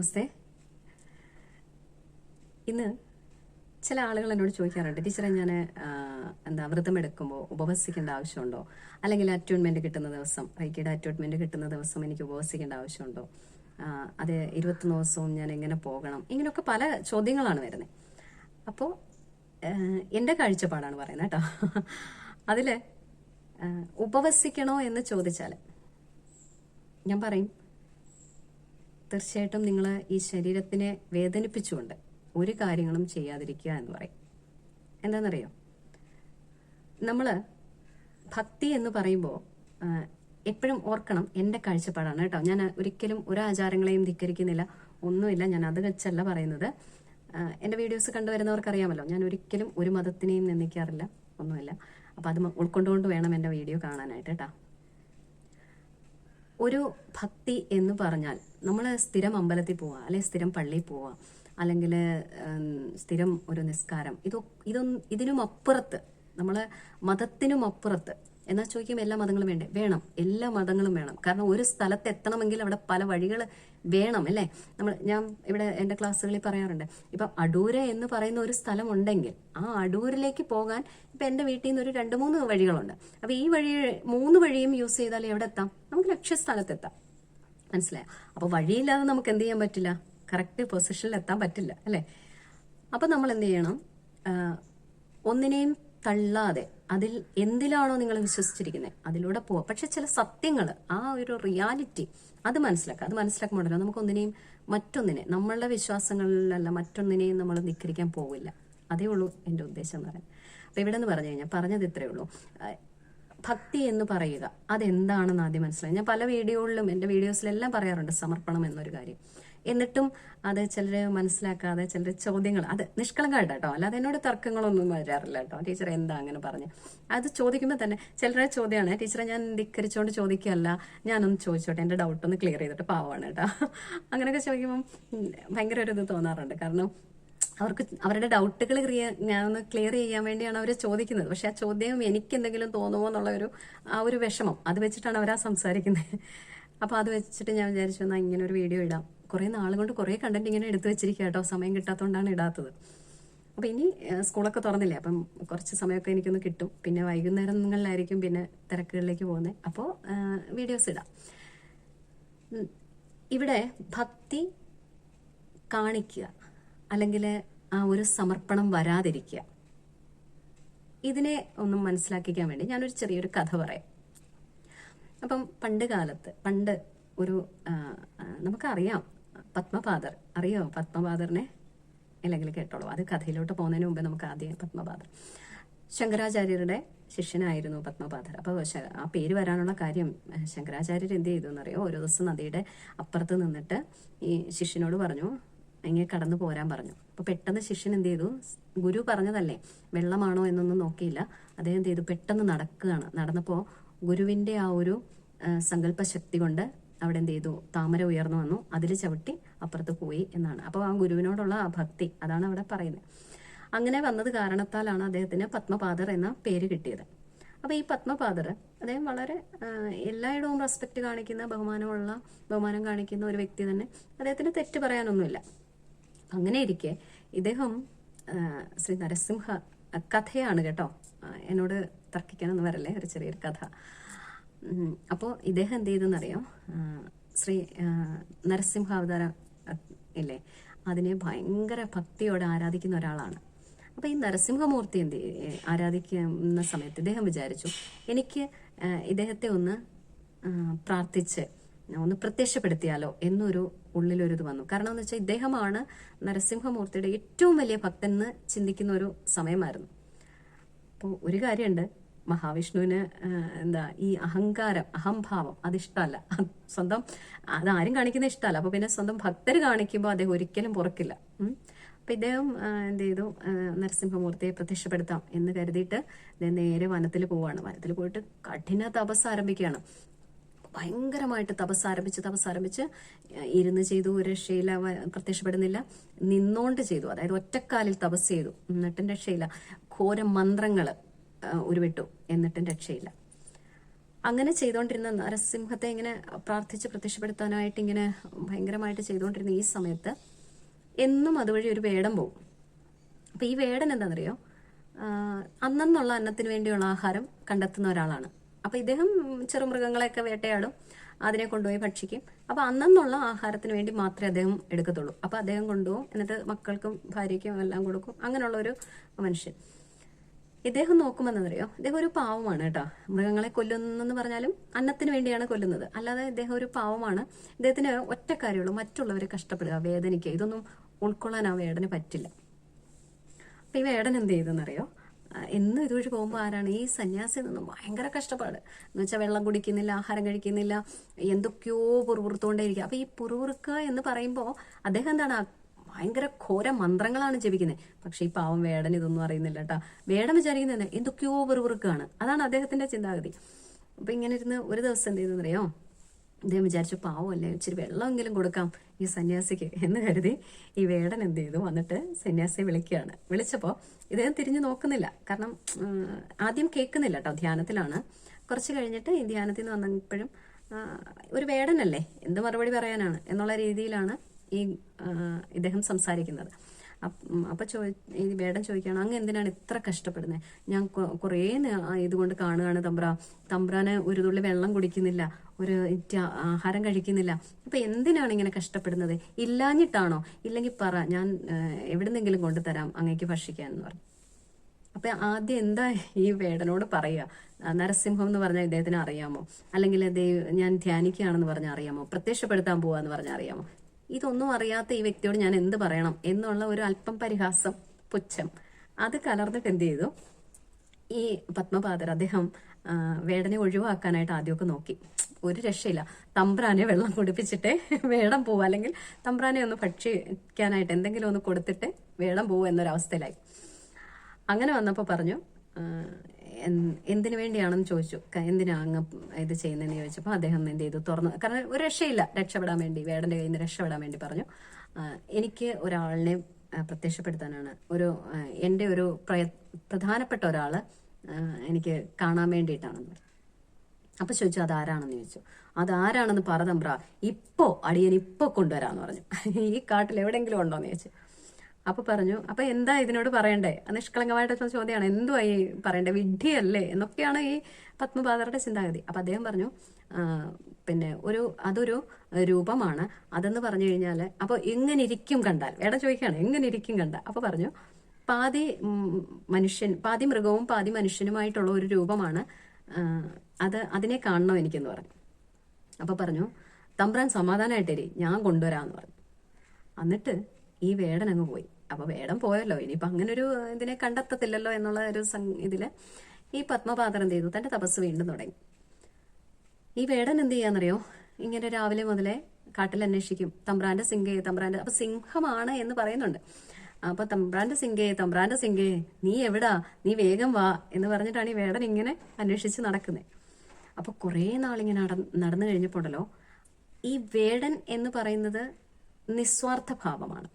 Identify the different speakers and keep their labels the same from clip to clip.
Speaker 1: നമസ്തേ ഇന്ന് ചില ആളുകൾ എന്നോട് ചോദിക്കാറുണ്ട് ടീച്ചറെ ഞാൻ എന്താ വ്രതം എടുക്കുമ്പോൾ ഉപവസിക്കേണ്ട ആവശ്യമുണ്ടോ? അല്ലെങ്കിൽ അറ്റോൺമെന്റ് കിട്ടുന്ന ദിവസം റൈക്കിയുടെ അറ്റോൺമെന്റ് കിട്ടുന്ന ദിവസം എനിക്ക് ഉപവസിക്കേണ്ട ആവശ്യമുണ്ടോ? അത് ഇരുപത്തൊന്ന് ദിവസവും ഞാൻ എങ്ങനെ പോകണം? ഇങ്ങനെയൊക്കെ പല ചോദ്യങ്ങളാണ് വരുന്നത് അപ്പോൾ എന്റെ കാഴ്ചപ്പാടാണ് പറയുന്നത് കേട്ടോ. അതിൽ ഉപവസിക്കണോ എന്ന് ചോദിച്ചാൽ ഞാൻ പറയും തീർച്ചയായിട്ടും നിങ്ങൾ ഈ ശരീരത്തിനെ വേദനിപ്പിച്ചുകൊണ്ട് ഒരു കാര്യങ്ങളും ചെയ്യാതിരിക്കുക എന്ന് പറയും. എന്താണെന്നറിയോ? നമ്മൾ ഭക്തി എന്ന് പറയുമ്പോൾ എപ്പോഴും ഓർക്കണം എന്റെ കാഴ്ചപ്പാടാണ് കേട്ടോ. ഞാൻ ഒരിക്കലും ഒരു ആചാരങ്ങളെയും ധിക്കരിക്കുന്നില്ല ഒന്നുമില്ല. ഞാൻ അത് വെച്ചല്ല പറയുന്നത്. എന്റെ വീഡിയോസ് കണ്ടുവരുന്നവർക്ക് അറിയാമല്ലോ ഞാൻ ഒരിക്കലും ഒരു മതത്തിനെയും നിന്ദിക്കാറില്ല ഒന്നുമില്ല. അപ്പം അത് ഉൾക്കൊണ്ടുകൊണ്ട് വേണം എന്റെ വീഡിയോ കാണാനായിട്ട് കേട്ടോ. ഒരു ഭക്തി എന്ന് പറഞ്ഞാൽ നമ്മൾ സ്ഥിരം അമ്പലത്തിൽ പോവുക അല്ലെങ്കിൽ സ്ഥിരം പള്ളിയിൽ പോവുക അല്ലെങ്കിൽ സ്ഥിരം ഒരു നിസ്കാരം. ഇതൊ ഇതൊന്നും ഇതിനും അപ്പുറത്ത് നമ്മൾ മതത്തിനും അപ്പുറത്ത് എന്നാൽ ചോദിക്കുമ്പോൾ എല്ലാ മതങ്ങളും വേണ്ടേ? വേണം. എല്ലാ മതങ്ങളും വേണം. കാരണം ഒരു സ്ഥലത്ത് എത്തണമെങ്കിൽ അവിടെ പല വഴികൾ വേണം അല്ലേ? നമ്മൾ ഞാൻ ഇവിടെ എന്റെ ക്ലാസ്സുകളിൽ പറയാറുണ്ട്. ഇപ്പം അടൂര എന്ന് പറയുന്ന ഒരു സ്ഥലം ഉണ്ടെങ്കിൽ ആ അടൂരിലേക്ക് പോകാൻ ഇപ്പം എന്റെ വീട്ടിൽ നിന്ന് ഒരു രണ്ട് മൂന്ന് വഴികളുണ്ട്. അപ്പോൾ ഈ വഴി മൂന്ന് വഴിയും യൂസ് ചെയ്താൽ എവിടെ എത്താം? നമുക്ക് ലക്ഷ്യസ്ഥാനത്തെത്താം മനസ്സിലായോ? അപ്പോൾ വഴിയില്ലാതെ നമുക്ക് എന്ത് ചെയ്യാൻ പറ്റില്ല? കറക്റ്റ് പൊസിഷനിൽ എത്താൻ പറ്റില്ല അല്ലേ? അപ്പോൾ നമ്മൾ എന്ത് ചെയ്യണം? ഒന്നിനെയും തള്ളാതെ അതിൽ എന്തിലാണോ നിങ്ങൾ വിശ്വസിച്ചിരിക്കുന്നത്? അതിലൂടെ പോവാം പക്ഷെ ചില സത്യങ്ങൾ ആ ഒരു റിയാലിറ്റി അത് മനസ്സിലാക്കുക. അത് മനസ്സിലാക്കുമ്പോഴല്ലോ നമുക്ക് ഒന്നിനെയും മറ്റൊന്നിനെ നമ്മളുടെ വിശ്വാസങ്ങളിലല്ല മറ്റൊന്നിനെയും നമ്മൾ നിക്കരിക്കാൻ പോവില്ല. അതേ ഉള്ളൂ എന്റെ ഉദ്ദേശം എന്ന് പറയാൻ അപ്പം ഇവിടെ നിന്ന് പറഞ്ഞു കഴിഞ്ഞാൽ പറഞ്ഞത് ഇത്രയേ ഉള്ളൂ. ഭക്തി എന്ന് പറയുക. അതെന്താണെന്ന് ആദ്യം മനസ്സിലായി. ഞാൻ പല വീഡിയോകളിലും എന്റെ വീഡിയോസിലെല്ലാം പറയാറുണ്ട് സമർപ്പണം എന്നൊരു കാര്യം. എന്നിട്ടും അത് ചിലർ മനസ്സിലാക്കാതെ ചിലർ ചോദ്യങ്ങൾ അത് നിഷ്കളങ്കമായിട്ട് കേട്ടോ. അല്ലാതെ എന്നോട് തർക്കങ്ങളൊന്നും വരാറില്ല കേട്ടോ. ടീച്ചർ എന്താ അങ്ങനെ പറഞ്ഞ്. അത് ചോദിക്കുമ്പോൾ തന്നെ ചിലരുടെ ചോദ്യമാണ് ടീച്ചറെ ഞാൻ ധിക്കരിച്ചുകൊണ്ട് ചോദിക്കുകയല്ല. ഞാനൊന്ന് ചോദിച്ചോട്ടെ. എന്റെ ഡൗട്ടൊന്ന് ക്ലിയർ ചെയ്തിട്ട് പാവമാണ് കേട്ടോ. അങ്ങനെയൊക്കെ ചോദിക്കുമ്പം ഭയങ്കര ഒരു ഇത് തോന്നാറുണ്ട്. കാരണം അവർക്ക് അവരുടെ ഡൗട്ടുകൾ ക്ലിയർ ഒന്ന് ക്ലിയർ ചെയ്യാൻ വേണ്ടിയാണ് അവർ ചോദിക്കുന്നത്. പക്ഷെ ആ ചോദ്യം എനിക്ക് എന്തെങ്കിലും തോന്നുമോ എന്നുള്ള ഒരു ആ ഒരു വിഷമം. അത് വെച്ചിട്ടാണ് അവരാ സംസാരിക്കുന്നത് അപ്പോൾ അത് വെച്ചിട്ട് ഞാൻ വിചാരിച്ചു എന്നാൽ ഇങ്ങനെ ഒരു വീഡിയോ ഇടാം. കുറേ നാൾ കൊണ്ട് കുറേ കണ്ടന്റ് ഇങ്ങനെ എടുത്തു വെച്ചിരിക്കുക കേട്ടോ. സമയം കിട്ടാത്തതുകൊണ്ടാണ് ഇടാത്തത്. അപ്പോൾ ഇനി സ്കൂളൊക്കെ തുറന്നില്ലേ? അപ്പം കുറച്ച് സമയമൊക്കെ എനിക്കൊന്ന് കിട്ടും. പിന്നെ വൈകുന്നേരങ്ങളിലായിരിക്കും പിന്നെ തിരക്കുകളിലേക്ക് പോകുന്നത് അപ്പോൾ വീഡിയോസ് ഇടാം. ഇവിടെ ഭക്തി കാണിക്കുക. അല്ലെങ്കിൽ ആ ഒരു സമർപ്പണം വരാതിരിക്കുക. ഇതിനെ ഒന്നും മനസ്സിലാക്കിക്കാൻ വേണ്ടി ഞാനൊരു ചെറിയൊരു കഥ പറയാം. അപ്പം പണ്ട് കാലത്ത് പണ്ട് ഒരു നമുക്കറിയാം പത്മപാദർ. അറിയോ പത്മപാദറിനെ? അല്ലെങ്കിൽ കേട്ടോളൂ. അത് കഥയിലോട്ട് പോകുന്നതിന് മുമ്പ് നമുക്ക് ആദ്യം പത്മപാദർ. ശങ്കരാചാര്യരുടെ ശിഷ്യനായിരുന്നു പത്മപാദർ. അപ്പോൾ ആ പേര് വരാനുള്ള കാര്യം ശങ്കരാചാര്യർ എന്ത് ചെയ്തു എന്നറിയോ? ഒരു ദിവസം നദിയുടെ അപ്പുറത്ത് നിന്നിട്ട് ഈ ശിഷ്യനോട് പറഞ്ഞു ഇങ്ങനെ കടന്നു പോരാൻ പറഞ്ഞു. അപ്പോൾ പെട്ടെന്ന് ശിഷ്യൻ എന്ത് ചെയ്തു? ഗുരു പറഞ്ഞതല്ലേ വെള്ളമാണോ എന്നൊന്നും നോക്കിയില്ല. അദ്ദേഹം എന്ത് ചെയ്തു? പെട്ടെന്ന് നടക്കുകയാണ്. നടന്നപ്പോൾ ഗുരുവിന്റെ ആ ഒരു സങ്കല്പ ശക്തി കൊണ്ട് അവിടെ എന്ത് ചെയ്തു? താമര ഉയർന്നു വന്നു. അതിൽ ചവിട്ടി അപ്പുറത്ത് പോയി എന്നാണ്. അപ്പോൾ ആ ഗുരുവിനോടുള്ള ആ ഭക്തി അതാണ് അവിടെ പറയുന്നത്. അങ്ങനെ വന്നത് കാരണത്താലാണ് അദ്ദേഹത്തിന് പത്മപാദർ എന്ന പേര് കിട്ടിയത്. അപ്പോൾ ഈ പത്മപാദർ അദ്ദേഹം വളരെ എല്ലായിടവും റെസ്പെക്ട് കാണിക്കുന്ന ബഹുമാനമുള്ള ബഹുമാനം കാണിക്കുന്ന ഒരു വ്യക്തി തന്നെ. അദ്ദേഹത്തിന് തെറ്റ് പറയാനൊന്നുമില്ല. അങ്ങനെ ഇരിക്കെ ഇദ്ദേഹം ശ്രീ നരസിംഹ കഥയാണ് കേട്ടോ. എന്നോട് തർക്കിക്കാനൊന്നും വരല്ലേ ഒരു ചെറിയൊരു കഥ. അപ്പോൾ ഇദ്ദേഹം എന്ത് ചെയ്തെന്നറിയാം? ശ്രീ നരസിംഹ അവതാരം ഇല്ലേ? അതിനെ ഭയങ്കര ഭക്തിയോടെ ആരാധിക്കുന്ന ഒരാളാണ്. അപ്പോൾ ഈ നരസിംഹമൂർത്തി എന്ത് ആരാധിക്കുന്ന സമയത്ത് ഇദ്ദേഹം വിചാരിച്ചു എനിക്ക് ഇദ്ദേഹത്തെ ഒന്ന് പ്രാർത്ഥിച്ച് ഒന്ന് പ്രത്യക്ഷപ്പെടുത്തിയാലോ എന്നൊരു ഉള്ളിലൊരു ഇത് വന്നു. കാരണം എന്ന് വെച്ചാൽ ഇദ്ദേഹമാണ് നരസിംഹമൂർത്തിയുടെ ഏറ്റവും വലിയ ഭക്തൻ എന്ന് ചിന്തിക്കുന്ന ഒരു സമയമായിരുന്നു. അപ്പോൾ ഒരു കാര്യമുണ്ട് മഹാവിഷ്ണുവിന് എന്താ ഈ അഹങ്കാരം അഹംഭാവം അതിഷ്ടമല്ല സ്വന്തം അതാരും കാണിക്കുന്ന ഇഷ്ടമല്ല. അപ്പോൾ പിന്നെ സ്വന്തം ഭക്തർ കാണിക്കുമ്പോൾ അദ്ദേഹം ഒരിക്കലും പുറക്കില്ല. അപ്പൊ ഇദ്ദേഹം എന്ത് ചെയ്തു? നരസിംഹമൂർത്തിയെ പ്രത്യക്ഷപ്പെടുത്താം എന്ന് കരുതിയിട്ട് നേരെ വനത്തിൽ പോവാണ്. വനത്തിൽ പോയിട്ട് കഠിന തപസ് ആരംഭിക്കുകയാണ്. ഭയങ്കരമായിട്ട് തപസ് ആരംഭിച്ച് തപസ് ആരംഭിച്ച് ഇരുന്ന് ചെയ്തു രക്ഷയില പ്രത്യക്ഷപ്പെടുന്നില്ല. നിന്നോണ്ട് ചെയ്തു. അതായത് ഒറ്റക്കാലിൽ തപസ് ചെയ്തു. എന്നിട്ടും രക്ഷയില്ല. ഘോര മന്ത്രങ്ങൾ ഉരുവിട്ടു. എന്നിട്ടും രക്ഷയില്ല. അങ്ങനെ ചെയ്തുകൊണ്ടിരുന്ന നരസിംഹത്തെ ഇങ്ങനെ പ്രാർത്ഥിച്ച് പ്രത്യക്ഷപ്പെടുത്താനായിട്ട് ഇങ്ങനെ ഭയങ്കരമായിട്ട് ചെയ്തുകൊണ്ടിരുന്ന ഈ സമയത്ത് എന്നും അതുവഴി ഒരു വേടം പോകും അപ്പൊ ഈ വേടൻ എന്താണെന്നറിയോ അന്നെന്നുള്ള അന്നത്തിന് വേണ്ടിയുള്ള ആഹാരം കണ്ടെത്തുന്ന ഒരാളാണ്. അപ്പൊ ഇദ്ദേഹം ചെറുമൃഗങ്ങളെയൊക്കെ വേട്ടയാടും അതിനെ കൊണ്ടുപോയി ഭക്ഷിക്കും. അപ്പൊ അന്നെന്നുള്ള ആഹാരത്തിന് വേണ്ടി മാത്രമേ അദ്ദേഹം എടുക്കത്തുള്ളൂ. അപ്പൊ അദ്ദേഹം കൊണ്ടുപോകും എന്നിട്ട് മക്കൾക്കും ഭാര്യയ്ക്കും എല്ലാം കൊടുക്കും. അങ്ങനെയുള്ള ഒരു മനുഷ്യൻ. ഇദ്ദേഹം നോക്കുമ്പോൾ എന്നറിയോ ഇദ്ദേഹം ഒരു പാവമാണ് കേട്ടോ. മൃഗങ്ങളെ കൊല്ലുന്നെന്ന് പറഞ്ഞാലും അന്നത്തിന് വേണ്ടിയാണ് കൊല്ലുന്നത്. അല്ലാതെ ഇദ്ദേഹം ഒരു പാവമാണ്. ഇദ്ദേഹത്തിന് ഒറ്റ കാര്യമുള്ളൂ മറ്റുള്ളവരെ കഷ്ടപ്പെടുക വേദനിക്കുക. ഇതൊന്നും ഉൾക്കൊള്ളാൻ ആ വേടന് പറ്റില്ല. അപ്പൊ ഈ വേടൻ എന്ത് ചെയ്തെന്നറിയോ? എന്നും ഇതുവഴി പോകുമ്പോൾ ആരാണ്? ഈ സന്യാസി നിന്നും ഭയങ്കര കഷ്ടപ്പാട്. എന്ന് വെച്ചാൽ വെള്ളം കുടിക്കുന്നില്ല ആഹാരം കഴിക്കുന്നില്ല എന്തൊക്കെയോ പുറപുറത്തുകൊണ്ടേയിരിക്കുക അപ്പൊ ഈ പുറപുറുക്കുക എന്ന് പറയുമ്പോൾ അദ്ദേഹം എന്താണ്? ഭയങ്കര ഘോര മന്ത്രങ്ങളാണ് ജപിക്കുന്നത് പക്ഷെ ഈ പാവം വേടൻ ഇതൊന്നും അറിയുന്നില്ല കേട്ടോ വേടൻ വിചാരിക്കുന്നത് എന്തൊക്കെയോ പുറവുറുക്കാണ് അതാണ് അദ്ദേഹത്തിന്റെ ചിന്താഗതി. അപ്പൊ ഇങ്ങനെ ഇരുന്ന് ഒരു ദിവസം എന്ത് ചെയ്തെന്നറിയോ? അദ്ദേഹം വിചാരിച്ചു പാവമല്ലേ ഇച്ചിരി വെള്ളമെങ്കിലും കൊടുക്കാം ഈ സന്യാസിക്ക് എന്ന് കരുതി ഈ വേടൻ എന്ത് ചെയ്തു? വന്നിട്ട് സന്യാസിയെ വിളിക്കുകയാണ്. വിളിച്ചപ്പോൾ ഇദ്ദേഹം തിരിഞ്ഞു നോക്കുന്നില്ല. കാരണം ആദ്യം കേൾക്കുന്നില്ല കേട്ടോ ധ്യാനത്തിലാണ്. കുറച്ച് കഴിഞ്ഞിട്ട് ഈ ധ്യാനത്തിൽ നിന്ന് വന്നപ്പോഴും ഒരു വേടനല്ലേ എന്ത് മറുപടി പറയാനാണ് എന്നുള്ള രീതിയിലാണ് ഈ ഇദ്ദേഹം സംസാരിക്കുന്നത്. അപ്പ് ചോ ഈ വേടൻ ചോദിക്കുകയാണ് അങ്ങ് എന്തിനാണ് ഇത്ര കഷ്ടപ്പെടുന്നത് ഞാൻ കുറേ ഇതുകൊണ്ട് കാണുകയാണ് തമ്പ്ര. തമ്പ്രാന് ഒരു തുള്ളി വെള്ളം കുടിക്കുന്നില്ല ഒരു ആഹാരം കഴിക്കുന്നില്ല. അപ്പൊ എന്തിനാണ് ഇങ്ങനെ കഷ്ടപ്പെടുന്നത്? ഇല്ലാഞ്ഞിട്ടാണോ? ഇല്ലെങ്കിൽ പറ ഞാൻ എവിടുന്നെങ്കിലും കൊണ്ടുതരാം അങ്ങേക്ക് ഭക്ഷിക്കാൻ എന്ന് പറഞ്ഞു. അപ്പൊ ആദ്യം എന്താ ഈ വേടനോട് പറയുക? നരസിംഹം എന്ന് പറഞ്ഞാൽ ഇദ്ദേഹത്തിന് അറിയാമോ? അല്ലെങ്കിൽ ഞാൻ ധ്യാനിക്കുകയാണെന്ന് പറഞ്ഞാൽ അറിയാമോ? പ്രത്യക്ഷപ്പെടുത്താൻ പോവാന്ന് പറഞ്ഞാൽ അറിയാമോ? ഇതൊന്നും അറിയാത്ത ഈ വ്യക്തിയോട് ഞാൻ എന്ത് പറയണം എന്നുള്ള ഒരു അല്പം പരിഹാസം പുച്ഛം. അത് കലർന്നിട്ട് എന്ത് ചെയ്തു? ഈ പത്മപാദർ അദ്ദേഹം വേടനെ ഒഴിവാക്കാനായിട്ട് ആദ്യമൊക്കെ നോക്കി. ഒരു രക്ഷയില്ല. തമ്പ്രാനെ വെള്ളം കുടിപ്പിച്ചിട്ട് വേടം പോവുക. അല്ലെങ്കിൽ തമ്പ്രാനെ ഒന്ന് ഭക്ഷിക്കാനായിട്ട് എന്തെങ്കിലും ഒന്ന് കൊടുത്തിട്ട് വേടം പോവുക എന്നൊരവസ്ഥയിലായി. അങ്ങനെ വന്നപ്പോൾ പറഞ്ഞു എന്തിനു വേണ്ടിയാണെന്ന് ചോദിച്ചു. എന്തിനാ അങ്ങ് ഇത് ചെയ്യുന്നതെന്ന് ചോദിച്ചപ്പോൾ അദ്ദേഹം എന്ത് ചെയ്തു? തുറന്നു. കാരണം ഒരു രക്ഷയില്ല. രക്ഷപ്പെടാൻ വേണ്ടി വേടന്റെ കയ്യിൽ നിന്ന് രക്ഷപ്പെടാൻ വേണ്ടി പറഞ്ഞു. എനിക്ക് ഒരാളിനെ പ്രത്യക്ഷപ്പെടുത്താനാണ്. ഒരു എന്റെ ഒരു പ്രയ- പ്രധാനപ്പെട്ട ഒരാൾ എനിക്ക് കാണാൻ വേണ്ടിയിട്ടാണെന്ന് അപ്പൊ ചോദിച്ചു അതാരാണെന്ന്? ചോദിച്ചു. അതാരാണെന്ന് പറ തമ്പ്ര. ഇപ്പോ അടിയൻ ഇപ്പൊ കൊണ്ടുവരാന്ന് പറഞ്ഞു. ഈ കാട്ടിൽ എവിടെയെങ്കിലും ഉണ്ടോന്ന് ചോദിച്ചു. അപ്പൊ പറഞ്ഞു അപ്പൊ എന്താ ഇതിനോട് പറയണ്ടേ? നിഷ്കളങ്കമായിട്ടുള്ള ചോദ്യമാണ് എന്തുവായി പറയണ്ടേ? വിഡ്ഢിയല്ലേ? എന്നൊക്കെയാണ് ഈ പത്മപാതറുടെ ചിന്താഗതി. അപ്പൊ അദ്ദേഹം പറഞ്ഞു പിന്നെ ഒരു അതൊരു രൂപമാണ്. അതെന്ന് പറഞ്ഞു കഴിഞ്ഞാൽ അപ്പൊ എങ്ങനെ ഇരിക്കും കണ്ടാൽ? വേട ചോദിക്കാണ് എങ്ങനെ ഇരിക്കും കണ്ട അപ്പൊ പറഞ്ഞു പാതി മനുഷ്യൻ പാതി മൃഗവും പാതി മനുഷ്യനുമായിട്ടുള്ള ഒരു രൂപമാണ്. അത് അതിനെ കാണണം എനിക്കെന്ന് പറഞ്ഞു. അപ്പൊ പറഞ്ഞു തമ്പ്രാൻ സമാധാനമായിട്ടേരി ഞാൻ കൊണ്ടുവരാന്ന് പറഞ്ഞു. എന്നിട്ട് ഈ വേടൻ അങ്ങ് പോയി. അപ്പൊ വേടം പോയല്ലോ. ഇനിയിപ്പൊ അങ്ങനെ ഒരു ഇതിനെ കണ്ടെത്തത്തില്ലല്ലോ എന്നുള്ള ഒരു ഇതിൽ ഈ പത്മപാത്രം ചെയ്തു? തന്റെ തപസ് വീണ്ടും തുടങ്ങി. ഈ വേടൻ എന്ത് ചെയ്യാന്നറിയോ? ഇങ്ങനെ രാവിലെ മുതലേ കാട്ടിൽ അന്വേഷിക്കും. തമ്പ്രാന്റെ സിംഗയെ തമ്പ്രാന്റെ അപ്പൊ സിംഹമാണ് എന്ന് പറയുന്നുണ്ട്. അപ്പൊ തമ്പ്രാന്റെ സിംഗയെ തമ്പ്രാന്റെ സിംഗയെ നീ എവിടാ? നീ വേഗം വാ എന്ന് പറഞ്ഞിട്ടാണ് ഈ വേടൻ ഇങ്ങനെ അന്വേഷിച്ച് നടക്കുന്നത് അപ്പൊ കുറേ നാളിങ്ങനെ നട നടന്നു കഴിഞ്ഞപ്പോണ്ടല്ലോ ഈ വേടൻ എന്ന് പറയുന്നത് നിസ്വാർത്ഥ ഭാവമാണ്.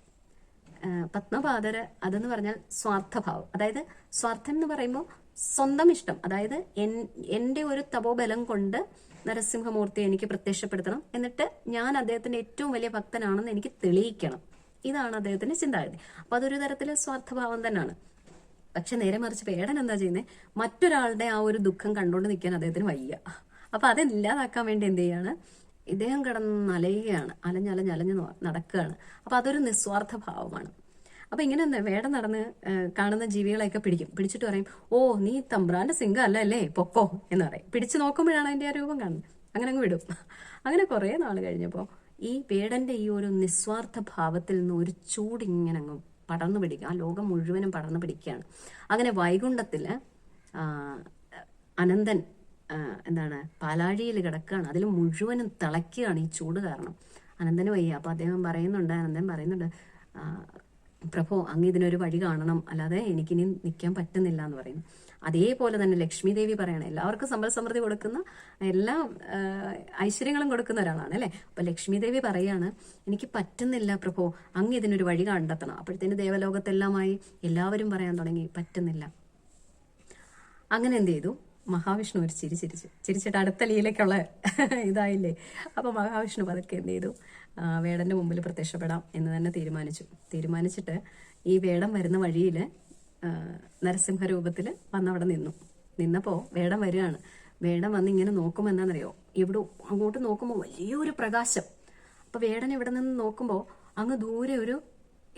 Speaker 1: ആ, പത്മപാദര് അതെന്ന് പറഞ്ഞാൽ സ്വാർത്ഥഭാവം. അതായത് സ്വാർത്ഥം എന്ന് പറയുമ്പോൾ സ്വന്തം ഇഷ്ടം. അതായത് എൻ- എന്റെ ഒരു തപോബലം കൊണ്ട് നരസിംഹമൂർത്തി എനിക്ക് പ്രത്യക്ഷപ്പെടുത്തണം. എന്നിട്ട് ഞാൻ അദ്ദേഹത്തിന്റെ ഏറ്റവും വലിയ ഭക്തനാണെന്ന് എനിക്ക് തെളിയിക്കണം. ഇതാണ് അദ്ദേഹത്തിന്റെ ചിന്താഗതി. അപ്പൊ അതൊരു തരത്തിൽ സ്വാർത്ഥഭാവം തന്നെയാണ്. പക്ഷെ നേരെ മറിച്ച് പേടൻ എന്താ ചെയ്യുന്നത് മറ്റൊരാളുടെ ആ ഒരു ദുഃഖം കണ്ടുകൊണ്ട് നിൽക്കാൻ അദ്ദേഹത്തിന് വയ്യ. അപ്പൊ അതില്ലാതാക്കാൻ വേണ്ടി എന്ത് ചെയ്യാണ്? ഇദ്ദേഹം കിടന്ന് അലയുകയാണ്. അലഞ്ഞലഞ്ഞ് അലഞ്ഞ് നടക്കുകയാണ്. അപ്പൊ അതൊരു നിസ്വാർത്ഥ ഭാവമാണ്. അപ്പൊ ഇങ്ങനെ വേടം നടന്ന് കാണുന്ന ജീവികളെയൊക്കെ പിടിക്കും. പിടിച്ചിട്ട് പറയും ഓ നീ തമ്പ്രാന്റെ സിംഗം അല്ല? അല്ലേ പൊക്കോ എന്ന് പറയും. പിടിച്ചു നോക്കുമ്പോഴാണ് അതിന്റെ ആ രൂപം കാണുന്നത്. അങ്ങനെ അങ്ങ് വിടും. അങ്ങനെ കുറെ നാൾ കഴിഞ്ഞപ്പോ ഈ വേടന്റെ ഈ ഒരു നിസ്വാർത്ഥ ഭാവത്തിൽ നിന്ന് ഒരു ചൂട് ഇങ്ങനെ അങ്ങ് പടർന്നു പിടിക്കുക ആ ലോകം മുഴുവനും പടർന്നു പിടിക്കുകയാണ്. അങ്ങനെ വൈകുണ്ഠത്തിൽ ആ, അനന്തൻ എന്താണ് പാലാഴിയിൽ കിടക്കുകയാണ്. അതിൽ മുഴുവനും തിളയ്ക്കുകയാണ് ഈ ചൂട് കാരണം. അനന്തന് വയ്യ. അപ്പോൾ അദ്ദേഹം പറയുന്നുണ്ട് അനന്തൻ പറയുന്നുണ്ട് പ്രഭോ അങ്ങ് ഇതിനൊരു വഴി കാണണം. അല്ലാതെ എനിക്കിനി നിൽക്കാൻ പറ്റുന്നില്ല എന്ന് പറയുന്നു. അതേപോലെ തന്നെ ലക്ഷ്മി ദേവി പറയണം എല്ലാവർക്കും സമ്പൽ സമൃദ്ധി കൊടുക്കുന്ന എല്ലാ ഐശ്വര്യങ്ങളും കൊടുക്കുന്ന ഒരാളാണ് അല്ലേ? അപ്പൊ ലക്ഷ്മി ദേവി പറയാണ് എനിക്ക് പറ്റുന്നില്ല പ്രഭോ അങ്ങ് ഇതിനൊരു വഴി കണ്ടെത്തണം. അപ്പോഴത്തേന് ദേവലോകത്തെല്ലാമായി എല്ലാവരും പറയാൻ തുടങ്ങി പറ്റുന്നില്ല. അങ്ങനെ എന്ത് ചെയ്തു? മഹാവിഷ്ണു ഒരു ചിരി ചിരിച്ചു. ചിരിച്ചിട്ട് അടുത്ത ലീലയ്ക്കുള്ള ഇതായില്ലേ? അപ്പോൾ മഹാവിഷ്ണു പതുക്കെ എന്ത് ചെയ്തു? വേടന്റെ മുമ്പിൽ പ്രത്യക്ഷപ്പെടാം എന്ന് തന്നെ തീരുമാനിച്ചു. തീരുമാനിച്ചിട്ട് ഈ വേടം വരുന്ന വഴിയിൽ നരസിംഹ രൂപത്തിൽ വന്നവിടെ നിന്നു. നിന്നപ്പോൾ വേടം വരികയാണ്. വേടം വന്ന് ഇങ്ങനെ നോക്കുമ്പോൾ എന്താണെന്നറിയോ ഇവിടെ അങ്ങോട്ട് നോക്കുമ്പോൾ വലിയൊരു പ്രകാശം. അപ്പോൾ വേടൻ ഇവിടെ നിന്ന് നോക്കുമ്പോൾ അങ്ങ് ദൂരെ ഒരു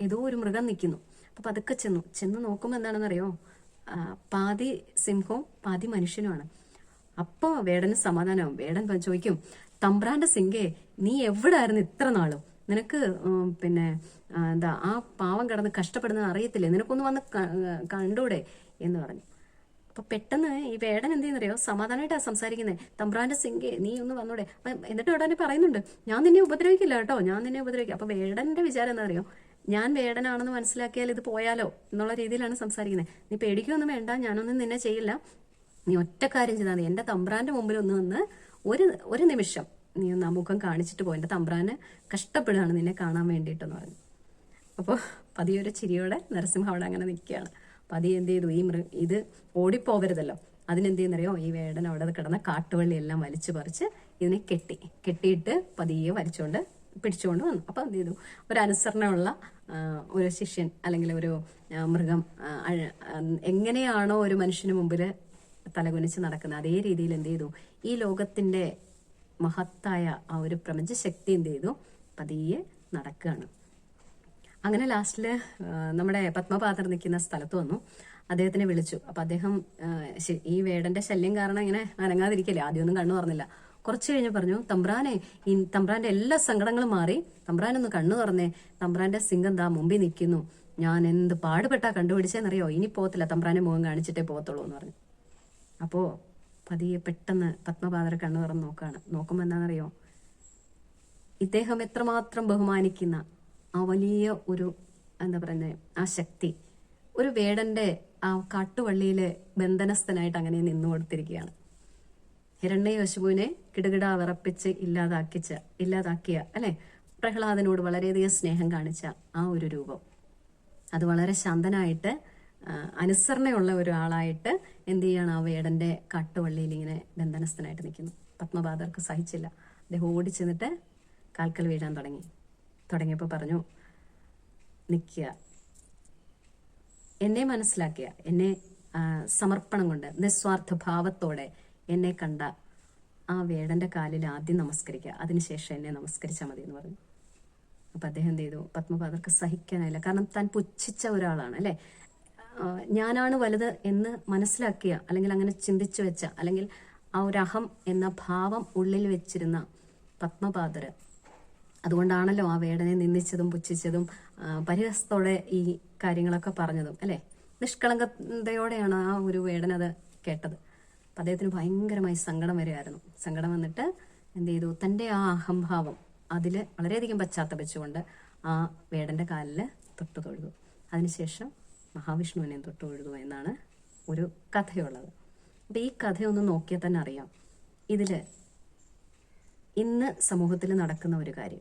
Speaker 1: ഏതോ ഒരു മൃഗം നിൽക്കുന്നു അപ്പോൾ പതുക്കെ ചെന്നു. ചെന്ന് നോക്കുമ്പോൾ എന്താണെന്നറിയോ? പാതി സിംഹവും പാതി മനുഷ്യനുമാണ്. അപ്പോ വേടന് സമാധാനമാവും. വേടൻ ചോദിക്കും തമ്പ്രാന്റെ സിംഗേ നീ എവിടായിരുന്നു ഇത്ര നാളും? നിനക്ക് പിന്നെ എന്താ ആ പാവം കടന്ന് കഷ്ടപ്പെടുന്നത് അറിയത്തില്ലേ? നിനക്കൊന്ന് വന്ന് കണ്ടൂടെ? എന്ന് പറഞ്ഞു. അപ്പൊ പെട്ടെന്ന് ഈ വേടൻ എന്ത് ചെയ്യുന്നറിയോ സമാധാനമായിട്ടാ സംസാരിക്കുന്നത് തമ്പ്രാന്റെ സിംഗേ നീ ഒന്ന് വന്നൂടെ. എന്നിട്ട് വേടനെ പറയുന്നുണ്ട് ഞാൻ നിന്നെ ഉപദ്രവിക്കില്ല കേട്ടോ ഞാൻ നിന്നെ ഉപദ്രവിക്കും അപ്പൊ വേടന്റെ വിചാരം എന്താ അറിയോ? ഞാൻ വേടനാണെന്ന് മനസ്സിലാക്കിയാൽ ഇത് പോയാലോ എന്നുള്ള രീതിയിലാണ് സംസാരിക്കുന്നത്. നീ പേടിക്കൊന്നും വേണ്ട ഞാനൊന്നും നിന്നെ ചെയ്യില്ല. നീ ഒറ്റ കാര്യം ചെയ്താൽ മതി. എന്റെ തമ്പ്രാന്റെ മുമ്പിൽ ഒന്ന് വന്ന് ഒരു ഒരു നിമിഷം നീ ഒന്ന് അമുഖം കാണിച്ചിട്ട് പോയി എന്റെ തമ്പ്രാന് കഷ്ടപ്പെടുകയാണ് നിന്നെ കാണാൻ വേണ്ടിയിട്ടെന്ന് പറഞ്ഞു. അപ്പോൾ പതിയൊരു ചിരിയോടെ നരസിംഹ അവിടെ അങ്ങനെ നിൽക്കുകയാണ്. പതി എന്ത് ചെയ്തു? ഈ മൃ ഇത് ഓടിപ്പോവരുതല്ലോ. അതിനെന്ത് ചെയ്യുന്നറിയോ ഈ വേടൻ അവിടെ കിടന്ന കാട്ടുവള്ളി എല്ലാം വലിച്ചു പറിച്ച് ഇതിനെ കെട്ടി കെട്ടിയിട്ട് പതിയെ വലിച്ചുകൊണ്ട് പിടിച്ചുകൊണ്ട് വന്നു. അപ്പോൾ എന്ത് ചെയ്തു? ഒരു അനുസരണമുള്ള ഒരു ശിഷ്യൻ അല്ലെങ്കിൽ ഒരു മൃഗം എങ്ങനെയാണോ ഒരു മനുഷ്യന് മുമ്പിൽ തലകുനിച്ച് നടക്കുന്നത്. അതേ രീതിയിൽ എന്ത് ചെയ്തു? ഈ ലോകത്തിന്റെ മഹത്തായ ആ ഒരു പ്രപഞ്ച ശക്തി എന്ത് ചെയ്തു? പതിയെ നടക്കുകയാണ്. അങ്ങനെ ലാസ്റ്റിൽ നമ്മുടെ പത്മപാദർ നിൽക്കുന്ന സ്ഥലത്ത് വന്നു. അദ്ദേഹത്തിനെ വിളിച്ചു. അപ്പൊ അദ്ദേഹം ഈ വേടന്റെ ശല്യം കാരണം ഇങ്ങനെ അനങ്ങാതിരിക്കില്ലേ? ആദ്യമൊന്നും കണ്ണു തുറന്നില്ല. കുറച്ച് കഴിഞ്ഞ് പറഞ്ഞു തമ്പ്രാനെ ഈ തമ്പ്രാന്റെ എല്ലാ സങ്കടങ്ങളും മാറി. തമ്പ്രാനൊന്ന് കണ്ണു തുറന്നേ. തമ്പ്രാന്റെ സിംഗം ദാ മുമ്പിൽ നിൽക്കുന്നു. ഞാൻ എന്ത് പാടുപെട്ടാ കണ്ടുപിടിച്ചെന്നറിയോ? ഇനി പോകത്തില്ല. തമ്പ്രാന്റെ മുഖം കാണിച്ചിട്ടേ പോകത്തുള്ളൂ എന്ന് പറഞ്ഞു. അപ്പോ പതിയെ പെട്ടെന്ന് പത്മപാദരെ കണ്ണു തുറന്ന് നോക്കുകയാണ് നോക്കുമ്പോൾ എന്താണെന്നറിയോ ഇദ്ദേഹം എത്രമാത്രം ബഹുമാനിക്കുന്ന ആ വലിയ ഒരു എന്താ പറയുന്നത് ആ ശക്തി. ഒരു വേടന്റെ ആ കാട്ടുവള്ളിയിലെ ബന്ധനസ്ഥനായിട്ട് അങ്ങനെ നിന്നു കൊടുത്തിരിക്കുകയാണ് ഹിരണ്യകശുപുവിനെ കിടുകിട വിറപ്പിച്ച് ഇല്ലാതാക്കിച്ച ഇല്ലാതാക്കിയ അല്ലെ? പ്രഹ്ലാദനോട് വളരെയധികം സ്നേഹം കാണിച്ച ആ ഒരു രൂപം. അത് വളരെ ശാന്തനായിട്ട് അനുസരണയുള്ള ഒരാളായിട്ട് എന്ത് ചെയ്യാണ് ആ വേടന്റെ കാട്ടുവള്ളിയിൽ ഇങ്ങനെ ബന്ധനസ്ഥനായിട്ട് നിൽക്കുന്നു. പത്മബാദർക്ക് സഹിച്ചില്ല. അദ്ദേഹം ഓടിച്ചെന്നിട്ട് കാൽക്കൽ വീഴാൻ തുടങ്ങി. തുടങ്ങിയപ്പോൾ പറഞ്ഞു നിൽക്കുക എന്നെ മനസ്സിലാക്കിയ എന്നെ സമർപ്പണം കൊണ്ട് നിസ്വാർത്ഥ ഭാവത്തോടെ എന്നെ കണ്ട ആ വേടന്റെ കാലിൽ ആദ്യം നമസ്കരിക്കുക. അതിനുശേഷം എന്നെ നമസ്കരിച്ചാൽ മതി എന്ന് പറഞ്ഞു. അപ്പൊ അദ്ദേഹം എന്ത് ചെയ്തു? പത്മപാദർക്ക് സഹിക്കാനായില്ല. കാരണം താൻ പുച്ഛിച്ച ഒരാളാണ് അല്ലേ? ഞാനാണ് വലുത് എന്ന് മനസ്സിലാക്കിയ അല്ലെങ്കിൽ അങ്ങനെ ചിന്തിച്ചു വെച്ച അല്ലെങ്കിൽ ആ ഒരു അഹം എന്ന ഭാവം ഉള്ളിൽ വെച്ചിരുന്ന പത്മപാദര്. അതുകൊണ്ടാണല്ലോ ആ വേടനെ നിന്ദിച്ചതും പുച്ഛിച്ചതും പരിഹസത്തോടെ ഈ കാര്യങ്ങളൊക്കെ പറഞ്ഞതും അല്ലെ? നിഷ്കളങ്കതയോടെയാണ് ആ ഒരു വേടനത് കേട്ടത്. അദ്ദേഹത്തിന് ഭയങ്കരമായി സങ്കടം വരികയായിരുന്നു സങ്കടം വന്നിട്ട് എന്ത് ചെയ്തു? തന്റെ ആ അഹംഭാവം അതിൽ വളരെയധികം പശ്ചാത്തപിച്ചുകൊണ്ട് ആ വേടന്റെ കാലിൽ തൊട്ടു തൊഴുതു. അതിനുശേഷം മഹാവിഷ്ണുവിനെ തൊട്ടു തൊഴുതു എന്നാണ് ഒരു കഥയുള്ളത്. അപ്പം ഈ കഥയൊന്ന് നോക്കിയാൽ തന്നെ അറിയാം. ഇതിൽ ഇന്ന് സമൂഹത്തിൽ നടക്കുന്ന ഒരു കാര്യം.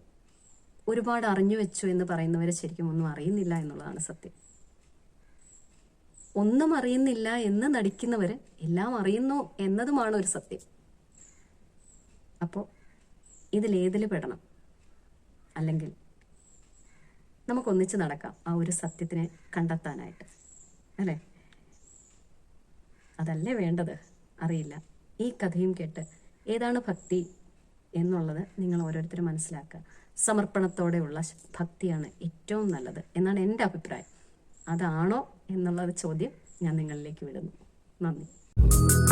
Speaker 1: ഒരുപാട് അറിഞ്ഞു വെച്ചു എന്ന് പറയുന്നവരെ ശരിക്കും ഒന്നും അറിയുന്നില്ല എന്നുള്ളതാണ് സത്യം. ഒന്നും അറിയുന്നില്ല എന്ന് നടിക്കുന്നവര് എല്ലാം അറിയുന്നു എന്നതുമാണ് ഒരു സത്യം. അപ്പോൾ ഇതിലേതിൽ പെടണം? അല്ലെങ്കിൽ നമുക്കൊന്നിച്ച് നടക്കാം ആ ഒരു സത്യത്തിനെ കണ്ടെത്താനായിട്ട്. അല്ലേ? അതല്ലേ വേണ്ടത്? അറിയില്ല. ഈ കഥയും കേട്ട് ഏതാണ് ഭക്തി എന്നുള്ളത് നിങ്ങൾ ഓരോരുത്തരും മനസ്സിലാക്കുക. സമർപ്പണത്തോടെയുള്ള ഭക്തിയാണ് ഏറ്റവും നല്ലത് എന്നാണ് എന്റെ അഭിപ്രായം. അതാണോ എന്നുള്ള ചോദ്യം ഞാൻ നിങ്ങളിലേക്ക് വിടുന്നു. നന്ദി.